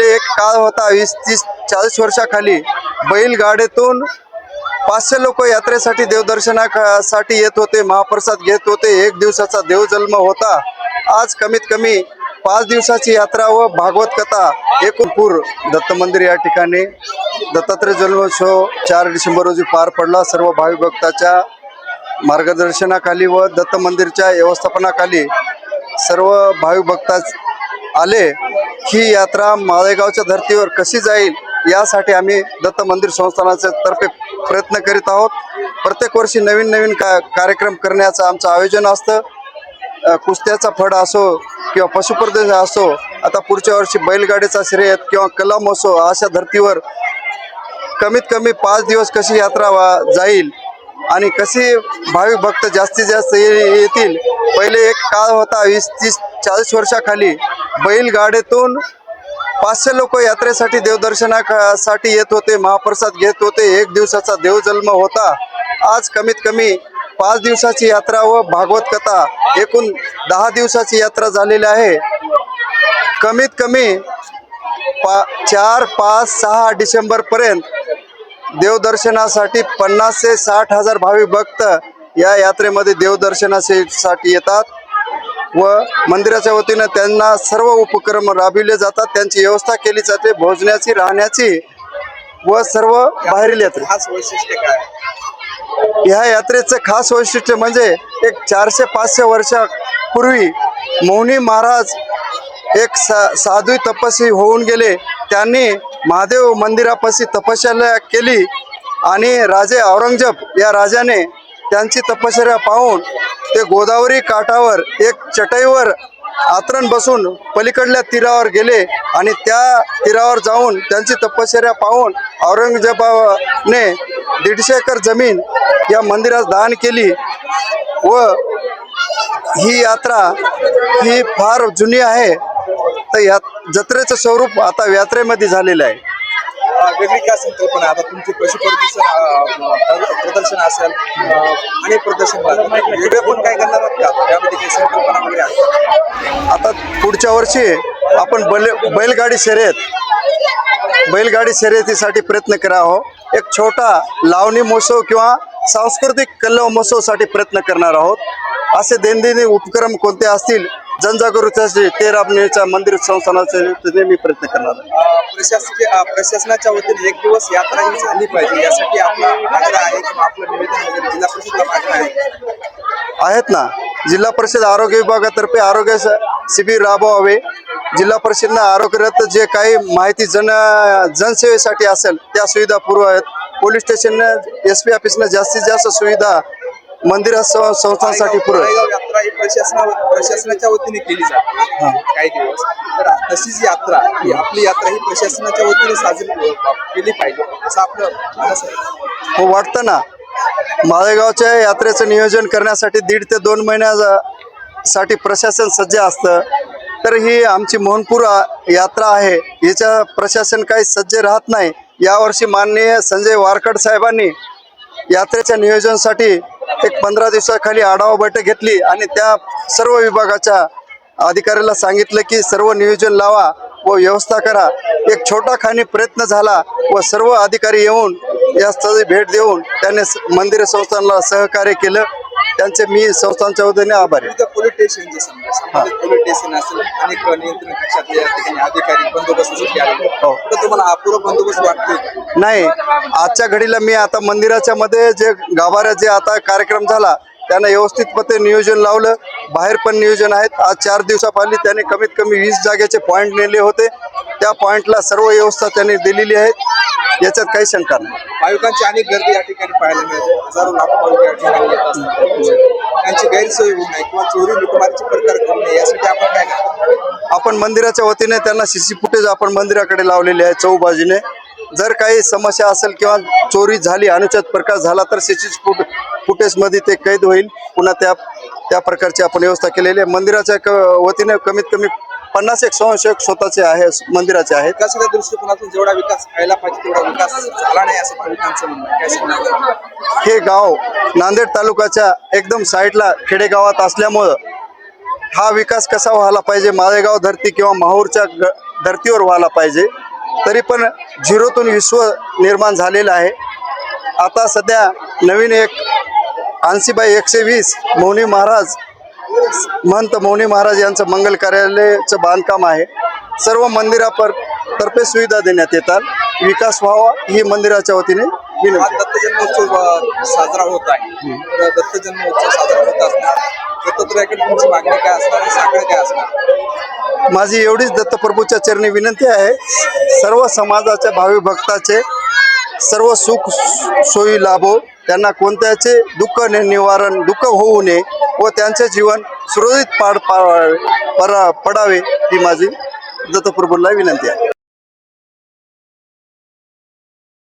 एक काळ होता वीस तीस चाळीस वर्षाखाली. बैलगाडीतून पाचशे लोक यात्रेसाठी देवदर्शनासाठी येत होते महाप्रसाद घेत होते. एक दिवसाचा देवजन्म होता. आज कमीत कमी पाच दिवसाची यात्रा व भागवत कथा एकूणपूर दत्त मंदिर या ठिकाणी. दत्तात्रय जन्मोत्सव चार डिसेंबर रोजी पार पडला. सर्व भावी भक्ताच्या मार्गदर्शनाखाली व दत्त मंदिरच्या व्यवस्थापनाखाली सर्व भावी भक्ता आले. ही यात्रा माळेगावच्या धर्तीवर कशी जाईल यासाठी आम्ही दत्त मंदिर संस्थानाच्या तर्फे प्रयत्न करीत आहोत. प्रत्येक वर्षी नवीन नवीन का कार्यक्रम करण्याचं आमचं आयोजन असतं. कुस्त्याचा फड असो किंवा पशुप्रदर्शन असो आता पुढच्या वर्षी बैलगाडीचा श्रेयत किंवा कलम असो अशा धर्तीवर कमीत कमी पाच दिवस कशी यात्रा वा- जाईल आणि कसे भाविक भक्त जास्तीत जास्त ये- येतील. पहिले एक काळ होता वीस तीस चाळीस वर्षाखाली बैलगाडीतून पाचशे लोक यात्रेसाठी देवदर्शनासाठी येत होते महाप्रसाद घेत होते. एक दिवसाचा देवजन्म होता. आज कमीत कमी पाच दिवसाची यात्रा व भागवत कथा एकूण दहा दिवसाची यात्रा झालेली आहे. कमीत कमी पा चार पाच सहा डिसेंबरपर्यंत देवदर्शनासाठी पन्नास ते साठ हजार भावी भक्त या यात्रेमध्ये देवदर्शनासाठी येतात. व मंदिराच्या वतीनं त्यांना सर्व उपक्रम राबविले जातात. त्यांची व्यवस्था केली जाते. भोजनाची राहण्याची व सर्व बाहेरील यात्रे. खास वैशिष्ट्य काय? ह्या यात्रेचं खास वैशिष्ट्य म्हणजे एक चारशे पाचशे वर्षापूर्वी मौनी महाराज एक सा साधू तपस्वी होऊन गेले. त्यांनी महादेव मंदिरापाशी तपश्चर्या केली आणि राजे औरंगजेब या राजाने त्यांची तपश्चर्या पाहून ते गोदावरी काठावर एक चटईवर आतरण बसून पलीकडल्या तीरावर गेले आणि त्या तीरावर जाऊन त्यांची तपश्चर्या पाहून औरंगजेबाने दीडशे एकर जमीन या मंदिरास दान केली व ही यात्रा ही फार जुनी आहे. तर या जत्रेचं स्वरूप आता यात्रेमध्ये झालेलं आहे. वेगळी काय संकल्पना? आता तुमची पशुप्रदर्शन प्रदूषण प्रदर्शन असेल अनेक प्रदर्शन वेगळे पण काय करणार आहात का? त्यामध्ये काही संकल्पना वगैरे आता पुढच्या वर्षी आपण बैल बैलगाडी शर्यत बैलगाडी शर्यतीसाठी प्रयत्न करा हो एक छोटा लावणी महोत्सव किंवा सांस्कृतिक कल्लव महोत्सवसाठी प्रयत्न करणार आहोत. असे दैनंदिन उपक्रम कोणते असतील जनजागृतीसाठी ते राबण्याच्या मंदिर संस्थानाचे नेहमी प्रयत्न करणार. आहे प्रशासकीय प्रशासनाच्या वतीने एक दिवस यात्रा ही झाली पाहिजे यासाठी आपला आग्रह आहे किंवा आपलं निवेदन जिल्हा परिषदला आग्रह आहे. आहेत ना. जिल्हा परिषद आरोग्य विभागातर्फे आरोग्य शिबिर राबवावे. जिल्हा परिषदनं आरोग्यरत जे काही माहिती जन जनसेवेसाठी असेल त्या सुविधा पुरवाव्यात. पोलीस स्टेशननं एस पी ऑफिसनं जास्तीत जास्त सुविधा मंदिर संस्थांसाठी माळेगाव यात्रा ही प्रशासना प्रशासनाच्या वतीने केली जाते. काही दिवस. तर तशीच यात्रा ही आपली यात्रा ही प्रशासनाच्या वतीने साजरी केली पाहिजे असं आपलं हो वाटतं ना? माळेगावच्या यात्रेचं नियोजन करण्यासाठी दीड ते दोन महिन्या साठी प्रशासन सज्ज असतं. तर ही आमची मोहनपूर यात्रा आहे. याच्या प्रशासन काही सज्ज राहत नाही. यावर्षी माननीय संजय वारकड साहेबांनी यात्रेच्या नियोजनासाठी एक पंधरा दिवसाखाली आढावा बैठक घेतली आणि त्या सर्व विभागाच्या अधिकाऱ्याला सांगितलं की सर्व नियोजन लावा व व्यवस्था करा एक छोटा खानी प्रयत्न झाला व सर्व अधिकारी येऊन या स्थळी भेट देऊन त्यांनी मंदिर संस्थांना सहकार्य केलं त्यांचे मी संस्थांच्या वतीने आभारी आहे. स्टेशन जे समजा संबंधित पोलीस स्टेशन असेल अनेक नियंत्रण कक्षातले या ठिकाणी अधिकारी बंदोबस्तासाठी आले हो. तर तुम्हाला अपुरा बंदोबस्त वाटतोय नाही आजच्या घडीला मी आता मंदिराच्या मध्ये जे गाभाऱ्या जे आता कार्यक्रम झाला त्यानं व्यवस्थितपणे नियोजन लावलं. बाहेर पण नियोजन आहेत. आज चार दिवसापाली त्याने कमीत कमी वीस जागेचे पॉईंट नेले होते. त्या पॉईंटला सर्व व्यवस्था त्यांनी दिलेली आहे याच्यात काही शंका नाही. भाविकांची अनेक गर्दी या ठिकाणी पाहायला मिळते. हजारो लाखो भाविक या ठिकाणी येत असतात. त्यांची गैरसोय होऊ नये किंवा चोरी लुटमारीचे प्रकार करू नये यासाठी आपण काय करतो? आपण मंदिराच्या वतीने त्यांना सी सी फुटेज आपण मंदिराकडे लावलेले आहे चौबाजूने. जर काही समस्या असेल किंवा चोरी झाली अनुचित प्रकार झाला तर सी सी फुट फुटेजमध्ये ते कैद होईल. पुन्हा त्या त्या प्रकारची आपण व्यवस्था केलेली आहे. मंदिराच्या क वतीने कमीत कमी पन्नास एक स्वयंसेवक स्वतःचे आहे मंदिराचे आहेत. विकासाच्या दृष्टिकोनातून जेवढा विकास व्हायला पाहिजे तेवढा विकास झाला नाही असं भाविकांचं म्हणणं आहे. काय सांगणार? हे गाव नांदेड तालुक्याच्या एकदम साईडला खेडेगावात असल्यामुळं हा विकास कसा व्हायला पाहिजे माळेगाव धरती किंवा माहूरच्या ग धर्तीवर व्हायला पाहिजे तरी पण झिरोतून विश्व निर्माण झालेलं आहे. आता सध्या नवीन एक बाय एकशे वीस मौनी महाराज महंत मौनी महाराज यांचं मंगल कार्यालयाचं बांधकाम आहे. सर्व मंदिरापर तर्फे सुविधा देण्यात येतात. विकास व्हावा ही मंदिराच्या वतीने आज विनंती. दत्त जन्मोत्सव अ, साजरा होत आहे. तर दत्त जन्मोत्सव साजरा होत असणार. दत्तात्रयाकडे तुमची मागणी काय असणार साखळ काय असणार? माझी एवढीच दत्तप्रभूच्या चरणी विनंती आहे. सर्व समाजाच्या भावी भक्ताचे सर्व सुख सोयी लाभो. त्यांना कोणत्याचे दुःख नि- निवारण दुःख होऊ नये व त्यांचे जीवन सुरळीत पाड पा- परा- पडावे ही माझी दत्तप्रभूंना विनंती आहे.